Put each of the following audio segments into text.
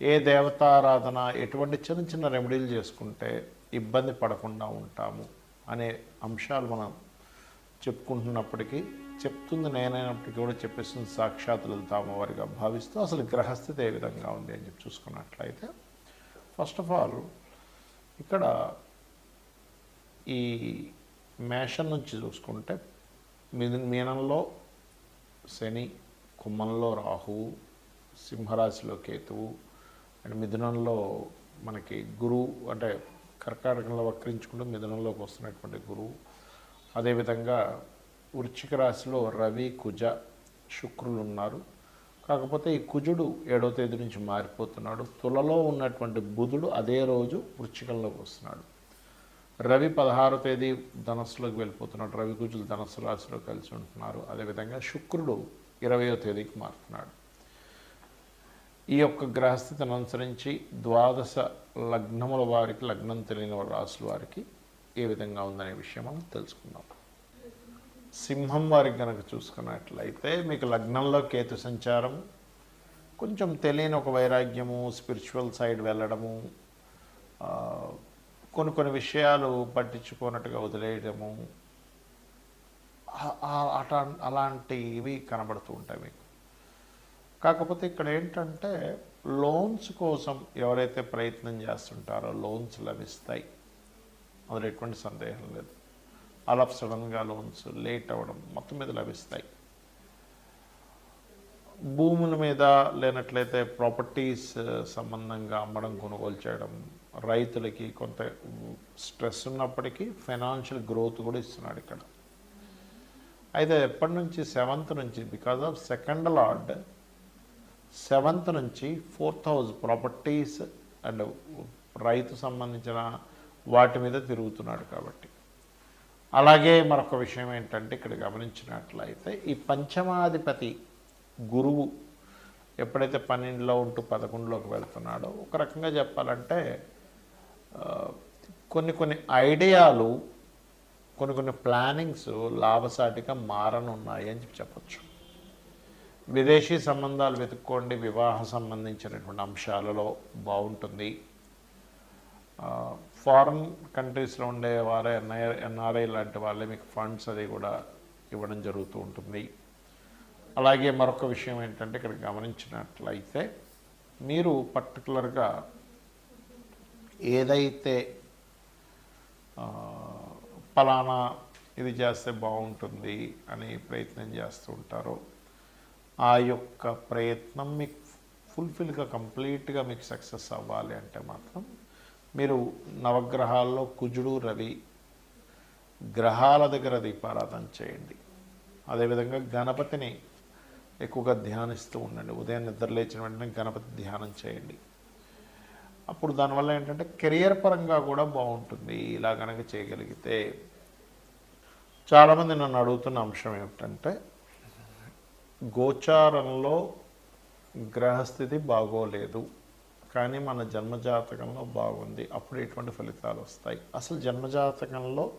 ఏ దేవతారాధన ఎటువంటి చిన్న చిన్న రెమెడీలు చేసుకుంటే ఇబ్బంది పడకుండా ఉంటాము అనే అంశాలు మనం చెప్పుకుంటున్నప్పటికీ చెప్తుంది నేనైనప్పటికీ కూడా చెప్పేస్తుంది సాక్షాత్ లలితామ వారిగా భావిస్తూ అసలు గ్రహస్థితి ఏ విధంగా ఉంది అని చెప్పి చూసుకున్నట్లయితే ఫస్ట్ ఆఫ్ ఆల్ ఇక్కడ ఈ మేషం నుంచి చూసుకుంటే మిథు మీనంలో శని కుమ్మంలో రాహువు సింహరాశిలో కేతువు అండ్ మిథునంలో మనకి గురువు అంటే కర్కాటకంలో వక్రించుకుంటూ మిథునంలోకి వస్తున్నటువంటి గురువు అదేవిధంగా వృశ్చిక రాశిలో రవి కుజ శుక్రులు ఉన్నారు. కాకపోతే ఈ కుజుడు ఏడో తేదీ నుంచి మారిపోతున్నాడు. తులలో ఉన్నటువంటి బుధుడు అదే రోజు వృశ్చికంలోకి వస్తున్నాడు. రవి పదహారో తేదీ ధనస్సులోకి వెళ్ళిపోతున్నాడు. రవి కుజులు ధనస్సు రాశిలో కలిసి ఉంటున్నారు. అదేవిధంగా శుక్రుడు ఇరవయో తేదీకి మారుతున్నాడు. ఈ యొక్క గ్రహస్థితిని అనుసరించి ద్వాదశ లగ్నముల వారికి లగ్నం తెలియని రాసుల వారికి ఏ విధంగా ఉందనే విషయం మనం తెలుసుకుందాం. సింహం వారికి కనుక చూసుకున్నట్లయితే మీకు లగ్నంలో కేతు సంచారం కొంచెం తెలియని ఒక వైరాగ్యము స్పిరిచువల్ సైడ్ వెళ్ళడము కొన్ని కొన్ని విషయాలు పట్టించుకోనట్టుగా వదిలేయడము అలాంటివి కనబడుతూ ఉంటాయి మీకు. కాకపోతే ఇక్కడ ఏంటంటే లోన్స్ కోసం ఎవరైతే ప్రయత్నం చేస్తుంటారో లోన్స్ లభిస్తాయి. అందులో ఎటువంటి సందేహం లేదు. ఆల్ సడన్గా లోన్స్ లేట్ అవ్వడం మొత్తం మీద లభిస్తాయి. భూముల మీద లేనట్లయితే ప్రాపర్టీస్ సంబంధంగా అమ్మడం కొనుగోలు చేయడం రైతులకి కొంత స్ట్రెస్ ఉన్నప్పటికీ ఫైనాన్షియల్ గ్రోత్ కూడా ఇస్తున్నాడు ఇక్కడ. అయితే ఎప్పటి నుంచి సెవెంత్ నుంచి because of second lord seventh నుంచి ఫోర్త్ హౌస్ ప్రాపర్టీస్ అండ్ రైతు సంబంధించిన వాటి మీద తిరుగుతున్నాడు కాబట్టి. అలాగే మరొక విషయం ఏంటంటే ఇక్కడ గమనించినట్లయితే ఈ పంచమాధిపతి గురువు ఎప్పుడైతే పన్నెండులో ఉంటూ పదకొండులోకి వెళ్తున్నాడో ఒక రకంగా చెప్పాలంటే కొన్ని కొన్ని ఐడియాలు కొన్ని కొన్ని ప్లానింగ్స్ లాభసాటిగా మారనున్నాయి అని చెప్పి చెప్పచ్చు. విదేశీ సంబంధాలు వెతుక్కోండి వివాహ సంబంధించినటువంటి అంశాలలో బాగుంటుంది. ఫారెన్ కంట్రీస్లో ఉండే వారే ఎన్ఐ ఎన్ఆర్ఐ లాంటి వాళ్ళే మీకు ఫండ్స్ అది కూడా ఇవ్వడం జరుగుతూ ఉంటుంది. అలాగే మరొక విషయం ఏంటంటే ఇక్కడ గమనించినట్లయితే మీరు పర్టికులర్గా ఏదైతే ఫలానా పలానా ఇది చేస్తే బాగుంటుంది అని ప్రయత్నం చేస్తూ ఉంటారో ఆ యొక్క ప్రయత్నం మీకు ఫుల్ఫిల్గా కంప్లీట్గా మీకు సక్సెస్ అవ్వాలి అంటే మాత్రం మీరు నవగ్రహాల్లో కుజుడు రవి గ్రహాల దగ్గర దీపారాధన చేయండి. అదేవిధంగా గణపతిని ఎక్కువగా ధ్యానిస్తూ ఉండండి. ఉదయం నిద్ర లేచిన వెంటనే గణపతి ధ్యానం చేయండి. అప్పుడు దానివల్ల ఏంటంటే కెరియర్ పరంగా కూడా బాగుంటుంది. ఇలా కనుక చేయగలిగితే చాలామంది నన్ను అడుగుతున్న అంశం ఏమిటంటే గోచారంలో గ్రహస్థితి బాగోలేదు కానీ మన జన్మజాతకంలో బాగుంది. అప్పుడు ఎటువంటి ఫలితాలు వస్తాయి? అసలు జన్మజాతకంలో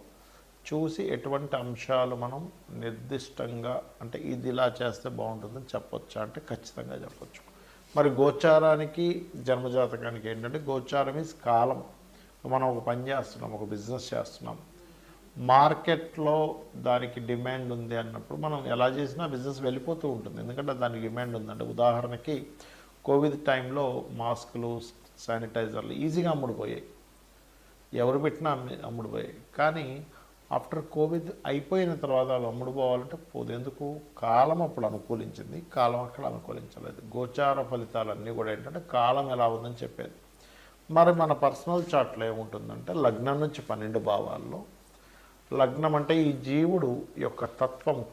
చూసి ఎటువంటి అంశాలు మనం నిర్దిష్టంగా అంటే ఇది ఇలా చేస్తే బాగుంటుందని చెప్పొచ్చా అంటే ఖచ్చితంగా చెప్పొచ్చు. మరి గోచారానికి జన్మజాతకానికి ఏంటంటే గోచారం ఈజ్ కాలం. మనం ఒక పని చేస్తున్నాం ఒక బిజినెస్ చేస్తున్నాం. మార్కెట్లో దానికి డిమాండ్ ఉంది అన్నప్పుడు మనం ఎలా చేసినా బిజినెస్ వెళ్ళిపోతూ ఉంటుంది. ఎందుకంటే దానికి డిమాండ్ ఉందంటే ఉదాహరణకి కోవిడ్ టైంలో మాస్కులు శానిటైజర్లు ఈజీగా అమ్ముడుపోయాయి. ఎవరు పెట్టినా అమ్మి అమ్ముడుపోయాయి. కానీ ఆఫ్టర్ కోవిడ్ అయిపోయిన తర్వాత వాళ్ళు అమ్ముడుపోవాలంటే పోదు. ఎందుకు? కాలం అప్పుడు అనుకూలించింది. కాలం అక్కడ అనుకూలించలేదు. గోచార ఫలితాలన్నీ కూడా ఏంటంటే కాలం ఎలా ఉందని చెప్పేది. మరి మన పర్సనల్ చార్ట్లో ఏముంటుందంటే లగ్నం నుంచి పన్నెండు భావాల్లో లగ్నం అంటే ఈ జీవుడు యొక్క తత్వం.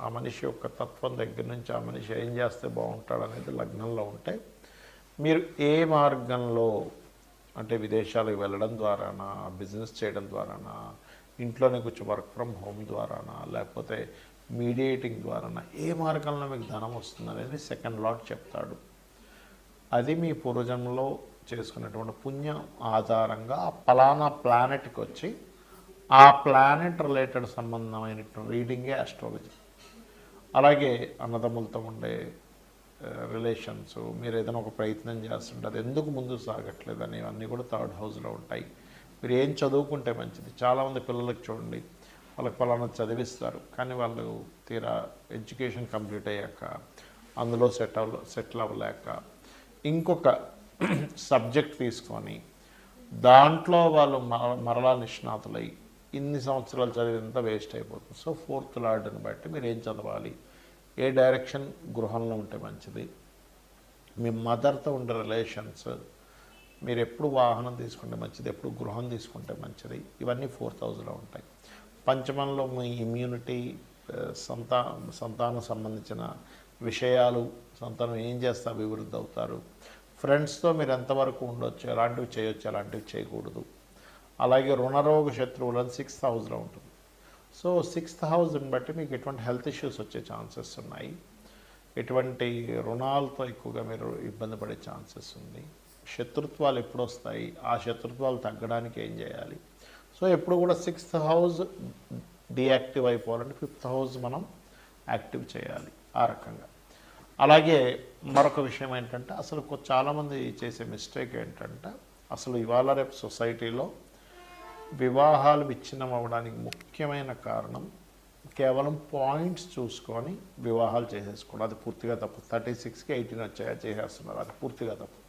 ఆ మనిషి యొక్క తత్వం దగ్గర నుంచి ఆ మనిషి ఏం చేస్తే బాగుంటాడు అనేది లగ్నంలో ఉంటే మీరు ఏ మార్గంలో అంటే విదేశాలకు వెళ్ళడం ద్వారానా బిజినెస్ చేయడం ద్వారానా ఇంట్లోనే కూర్చో వర్క్ ఫ్రమ్ హోమ్ ద్వారానా లేకపోతే మీడియేటింగ్ ద్వారానా ఏ మార్గంలో మీకు ధనం వస్తుంది అనేది సెకండ్ లాట్ చెప్తాడు. అది మీ పూర్వజన్మలో చేసుకున్నటువంటి పుణ్యం ఆధారంగా ఆ పలానా ప్లానెట్కి వచ్చి ఆ ప్లానెట్ రిలేటెడ్ సంబంధమైన రీడింగే ఆస్ట్రాలజీ అలాగే అన్నదమ్ములతో ఉండే రిలేషన్స్ మీరు ఏదైనా ఒక ప్రయత్నం చేస్తుంటే అది ఎందుకు ముందు సాగట్లేదు అని ఇవన్నీ కూడా థర్డ్ హౌస్లో ఉంటాయి. మీరు ఏం చదువుకుంటే మంచిది. చాలామంది పిల్లలకు చూడండి వాళ్ళకి పలానా చదివిస్తారు కానీ వాళ్ళు తీరా ఎడ్యుకేషన్ కంప్లీట్ అయ్యాక అందులో సెట్ అవ్వ సెటిల్ అవ్వలేక ఇంకొక సబ్జెక్ట్ తీసుకొని దాంట్లో వాళ్ళు మర మరలా నిష్ణాతులై ఇన్ని సంవత్సరాలు చదివినంత వేస్ట్ అయిపోతుంది. సో ఫోర్త్ లార్డ్ని బట్టి మీరు ఏం చదవాలి? ఏ డైరెక్షన్? గృహంలో ఉంటే మంచిది. మీ మదర్తో ఉండే రిలేషన్స్ మీరు ఎప్పుడు వాహనం తీసుకుంటే మంచిది ఎప్పుడు గృహం తీసుకుంటే మంచిది ఇవన్నీ ఫోర్త్ హౌస్లో ఉంటాయి. పంచమంలో మీ ఇమ్యూనిటీ సంతా సంతానం సంబంధించిన విషయాలు సంతానం ఏం చేస్తే అభివృద్ధి అవుతారు? ఫ్రెండ్స్తో మీరు ఎంతవరకు ఉండొచ్చు? ఎలాంటివి చేయొచ్చు? ఎలాంటివి చేయకూడదు? అలాగే రుణరోగ శత్రువులను సిక్స్త్ హౌస్లో ఉంటుంది. సో సిక్స్త్ హౌస్ని బట్టి మీకు ఎటువంటి హెల్త్ ఇష్యూస్ వచ్చే ఛాన్సెస్ ఉన్నాయి. ఎటువంటి రుణాలతో ఎక్కువగా మీరు ఇబ్బంది పడే ఛాన్సెస్ ఉంది. శత్రుత్వాలు ఎప్పుడు వస్తాయి? ఆ శత్రుత్వాలు తగ్గడానికి ఏం చేయాలి? సో ఎప్పుడు కూడా సిక్స్త్ హౌస్ డియాక్టివ్ అయిపోవాలంటే ఫిఫ్త్ హౌస్ మనం యాక్టివ్ చేయాలి ఆ రకంగా. అలాగే మరొక విషయం ఏంటంటే అసలు చాలామంది చేసే మిస్టేక్ ఏంటంటే అసలు ఇవాళ రేపు సొసైటీలో వివాహాలు విచ్ఛిన్నం అవ్వడానికి ముఖ్యమైన కారణం కేవలం పాయింట్స్ చూసుకొని వివాహాలు చేసేసుకోవడం. అది పూర్తిగా తప్పు. థర్టీ సిక్స్కి ఎయిటీన్ వచ్చాయా చేసేస్తున్నారు. అది పూర్తిగా తప్పు.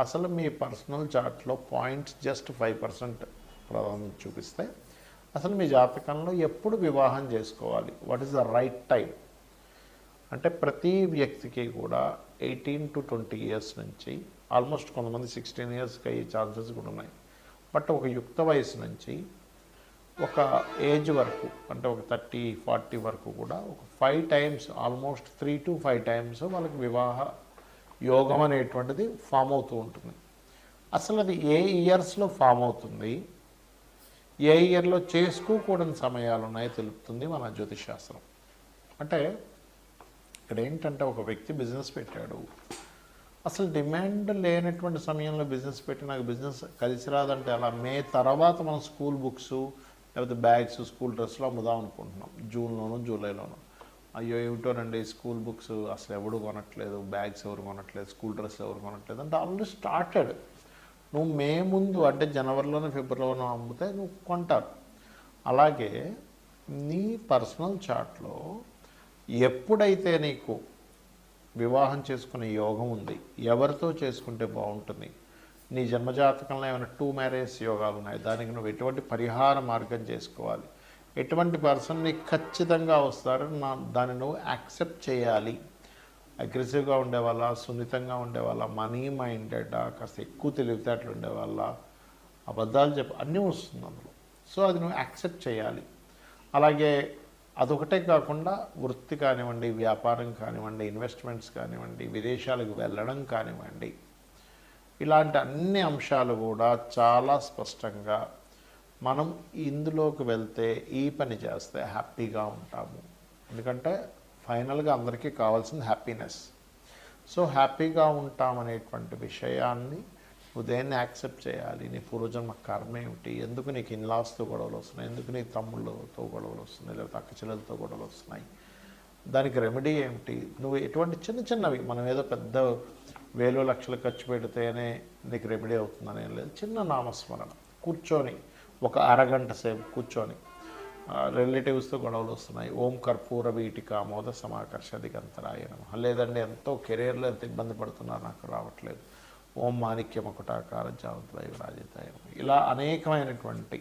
అసలు మీ పర్సనల్ చార్ట్లో పాయింట్స్ జస్ట్ ఫైవ్ పర్సెంట్ ప్రాధాన్యత చూపిస్తే అసలు మీ జాతకంలో ఎప్పుడు వివాహం చేసుకోవాలి? What is the right time? అంటే ప్రతి వ్యక్తికి కూడా ఎయిటీన్ టు ట్వంటీ ఇయర్స్ నుంచి ఆల్మోస్ట్ కొంతమంది సిక్స్టీన్ ఇయర్స్కి అయ్యే ఛాన్సెస్ కూడా ఉన్నాయి. అప్పట్లో ఒక యుక్త వయసు నుంచి ఒక ఏజ్ వరకు అంటే ఒక థర్టీ ఫార్టీ వరకు కూడా ఒక five times almost three to five times వాళ్ళకి వివాహ యోగం అనేటువంటిది ఫామ్ అవుతూ ఉంటుంది. అసలు అది ఏ ఇయర్స్లో ఫామ్ అవుతుంది? ఏ ఇయర్లో చేసుకోకూడని సమయాలు ఉన్నాయో తెలుపుతుంది మన జ్యోతిశాస్త్రం అంటే ఇక్కడ ఏంటంటే ఒక వ్యక్తి బిజినెస్ పెట్టాడు. అసలు డిమాండ్ లేనటువంటి సమయంలో బిజినెస్ పెట్టి నాకు బిజినెస్ కలిసి రాదంటే అలా మే తర్వాత మనం స్కూల్ బుక్స్ లేకపోతే బ్యాగ్స్ స్కూల్ డ్రెస్సులు అమ్ముదాం అనుకుంటున్నాం. జూన్లోను జూలైలోను. అయ్యో ఏమిటోనండి స్కూల్ బుక్స్ అసలు ఎవడు కొనట్లేదు బ్యాగ్స్ ఎవరు కొనట్లేదు స్కూల్ డ్రెస్ ఎవరు కొనట్లేదు అంటే ఆల్రెడీ స్టార్టెడ్. నువ్వు మే ముందు అంటే జనవరిలోనే ఫిబ్రవరిలోనూ అమ్మితే నువ్వు కొంటారు అలాగే నీ పర్సనల్ చార్ట్లో ఎప్పుడైతే నీకు వివాహం చేసుకునే యోగం ఉంది. ఎవరితో చేసుకుంటే బాగుంటుంది? నీ జన్మజాతకంలో ఏమైనా టూ మ్యారేజ్ యోగాలు ఉన్నాయి? దానికి నువ్వు ఎటువంటి పరిహార మార్గం చేసుకోవాలి? ఎటువంటి పర్సన్ నీకు ఖచ్చితంగా వస్తారు? నా దాన్ని నువ్వు యాక్సెప్ట్ చేయాలి. అగ్రెసివ్గా ఉండేవాళ్ళ సున్నితంగా ఉండేవాళ్ళ మనీ మైండెడ్ కాస్త ఎక్కువ తెలివితేటలు ఉండేవాళ్ళ అబద్ధాలు చెప్ప అన్నీ వస్తుంది అందులో. సో అది నువ్వు యాక్సెప్ట్ చేయాలి. అలాగే అదొకటే కాకుండా వృత్తి కానివ్వండి వ్యాపారం కానివ్వండి ఇన్వెస్ట్మెంట్స్ కానివ్వండి విదేశాలకు వెళ్ళడం కానివ్వండి ఇలాంటి అన్ని అంశాలు కూడా చాలా స్పష్టంగా మనం ఇందులోకి వెళ్తే ఈ పని చేస్తే హ్యాపీగా ఉంటాము. ఎందుకంటే ఫైనల్గా అందరికీ కావాల్సింది హ్యాపీనెస్. సో హ్యాపీగా ఉంటామనేటువంటి విషయాన్ని నువ్వు దేన్ని యాక్సెప్ట్ చేయాలి. నీ పూర్వజన్మ కర్మ ఏమిటి? ఎందుకు నీకు ఇన్లాస్తో గొడవలు వస్తున్నాయి? ఎందుకు నీ తమ్ముళ్ళతో గొడవలు వస్తున్నాయి? లేకపోతే అక్క చెల్లెలతో గొడవలు వస్తున్నాయి? దానికి రెమెడీ ఏమిటి? నువ్వు ఎటువంటి చిన్న చిన్నవి మనం ఏదో పెద్ద వేలు లక్షలు ఖర్చు పెడితేనే నీకు రెమెడీ అవుతుందని ఏం లేదు. చిన్న నామస్మరణ. కూర్చొని ఒక అరగంట సేపు కూర్చొని రిలేటివ్స్తో గొడవలు వస్తున్నాయి. ఓం కర్పూర వీటిక ఆమోద సమాకర్ష దిగంతరాయ లేదండి ఎంతో కెరీర్లో ఎంత ఇబ్బంది పడుతున్నారు నాకు రావట్లేదు. ఓం మాణిక్య మకుటాకార జావద్వయ రాజతాయ ఇలా అనేకమైనటువంటి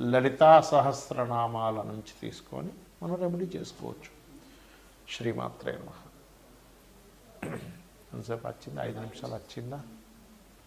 లలితా సహస్రనామాల నుంచి తీసుకొని మనం రెమెడీ చేసుకోవచ్చు. శ్రీమాత్రే నమ. ఎంతసేపు వచ్చిందా? ఐదు నిమిషాలు వచ్చిందా?